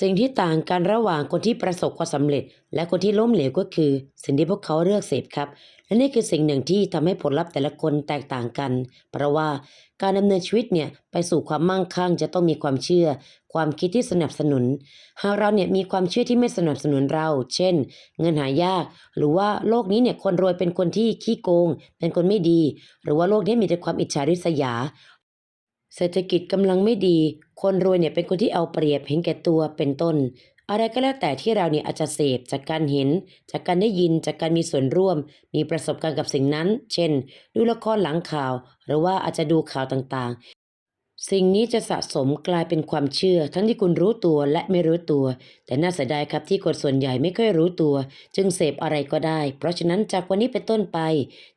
สิ่งที่ต่างกันระหว่างคนที่ประสบความสำเร็จ และคนที่ล้มเหลวก็คือ สิ่งที่พวกเขาเลือกเสพครับ และนี่คือสิ่งหนึ่งที่ทำให้ผลลัพธ์แต่ละคนแตกต่างกัน เพราะว่าการดำเนินชีวิตเนี่ยไปสู่ความมั่งคั่งจะต้องมีความเชื่อ ความคิดที่สนับสนุน หากเราเนี่ยมีความเชื่อที่ไม่สนับสนุนเรา เช่น เงินหายาก หรือว่าโลกนี้เนี่ยคนรวยเป็นคนที่ขี้โกง เป็นคนไม่ดี หรือว่าโลกนี้มีแต่ความอิจฉาริษยา เศรษฐกิจกำลังไม่ดี คนรวยเนี่ยเป็นคนที่เอาเปรียบเห็นแก่ตัวเป็นต้น อะไรก็แล้วแต่ที่เราเนี่ยอาจจะเสพจากการเห็น จากการได้ยินจากการมีส่วนร่วม มีประสบการณ์กับสิ่งนั้น เช่น ดูละครหลังข่าว หรือว่าอาจจะดูข่าวต่างๆ สิ่งนี้จะสะสมกลายเป็นความเชื่อ ทั้งที่คุณรู้ตัวและไม่รู้ตัว แต่น่าเสียดายครับที่คนส่วนใหญ่ไม่ค่อยรู้ตัว จึงเสพอะไรก็ได้ เพราะฉะนั้นจากวันนี้เป็นต้นไป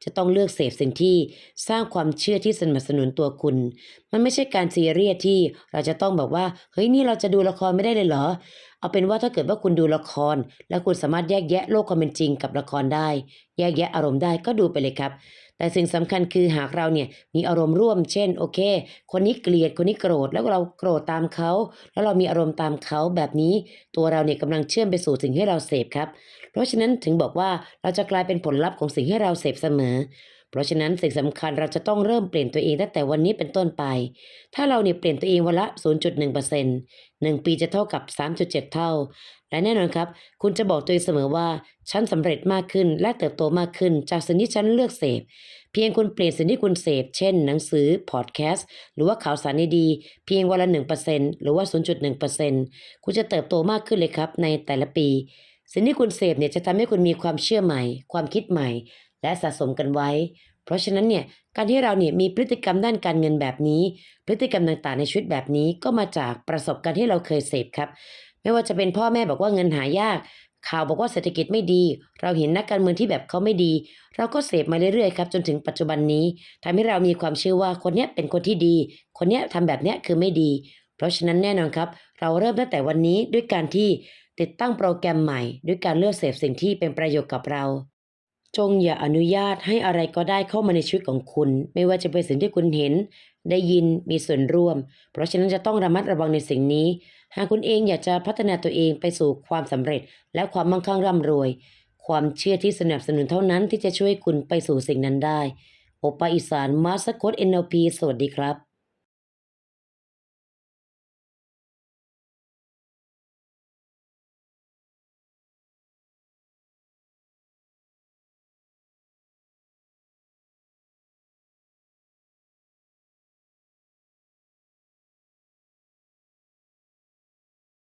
จะต้องเลือกเสพสิ่งที่สร้างความเชื่อที่สนับสนุนตัวคุณ มันไม่ใช่การซีเรียสที่เราจะต้องแบบว่าเฮ้ยนี่เราจะดูละครไม่ได้เลยเหรอเอาเป็นว่าถ้าเกิดว่าคุณดูละคร แล้วคุณสามารถแยกแยะโลกความเป็นจริงกับละครได้ แยกแยะอารมณ์ได้ก็ดูไปเลยครับ แต่สิ่งสำคัญคือหากเราเนี่ยมีอารมณ์ร่วม เช่นโอเค คนนี้เกลียดคนนี้โกรธแล้วเราโกรธตามเขา แล้วเรามีอารมณ์ตามเขาแบบนี้ ตัวเราเนี่ยกำลังเชื่อมไปสู่สิ่งให้เราเสพครับ เพราะฉะนั้นถึงบอกว่าเราจะกลายเป็นผลลัพธ์ของสิ่งให้เราเสพเสมอ เพราะฉะนั้นสิ่งสำคัญเราจะต้องเริ่มเปลี่ยนตัวเองตั้งแต่วันนี้เป็นต้นไป ถ้าเราเนี่ยเปลี่ยนตัวเองวันละ 0.1% 1 ปีจะเท่ากับ 3.7 เท่า และแน่นอนครับ คุณจะบอกตัวเองเสมอว่า ฉันสำเร็จมากขึ้นและเติบโตมากขึ้น จากสิ่งที่ฉันเลือกเสพ เพียงคุณเปลี่ยนสิ่งที่คุณเสพ เช่น หนังสือ พอดแคสต์ หรือว่าข่าวสารดีๆเพียงวันละ 1%หรือว่า 0.1%คุณจะเติบโตมากขึ้นเลยครับในแต่ละปีสิ่งที่คุณเสพเนี่ยจะทำให้คุณมีความเชื่อใหม่ ความคิดใหม่ และสะสมกันไว้ เพราะฉะนั้นเนี่ยการที่เราเนี่ยมีพฤติกรรมด้านการเงินแบบนี้ พฤติกรรมต่างๆในชีวิตแบบนี้ก็มาจากประสบการณ์ที่เราเคยเสพครับ ไม่ว่าจะเป็นพ่อแม่บอกว่าเงินหายาก ข่าวบอกว่าเศรษฐกิจไม่ดี เราเห็นนักการเมืองที่แบบเขาไม่ดี เราก็เสพมาเรื่อยๆครับจนถึงปัจจุบันนี้ทำให้เรามีความเชื่อว่าคนเนี้ยเป็นคนที่ดี คนเนี้ยทำแบบเนี้ยคือไม่ดี เพราะฉะนั้นแน่นอนครับ เราเริ่มตั้งแต่วันนี้ด้วยการที่ติดตั้งโปรแกรมใหม่ ด้วยการเลือกเสพสิ่งที่เป็นประโยชน์กับเรา จงอย่าอนุญาตให้อะไรก็ได้เข้ามาในชีวิตของคุณ ไม่ว่าจะเป็นสิ่งที่คุณเห็น ได้ยินมีส่วนร่วม เพราะฉะนั้นจะต้องระมัดระวังในสิ่งนี้ หากคุณเองอยากจะพัฒนาตัวเองไปสู่ความสำเร็จ และความมั่งคั่งร่ำรวย ความเชื่อที่สนับสนุนเท่านั้นที่จะช่วยคุณไปสู่สิ่งนั้นได้โอปาอีสานมาสคต NLP สวัสดีครับ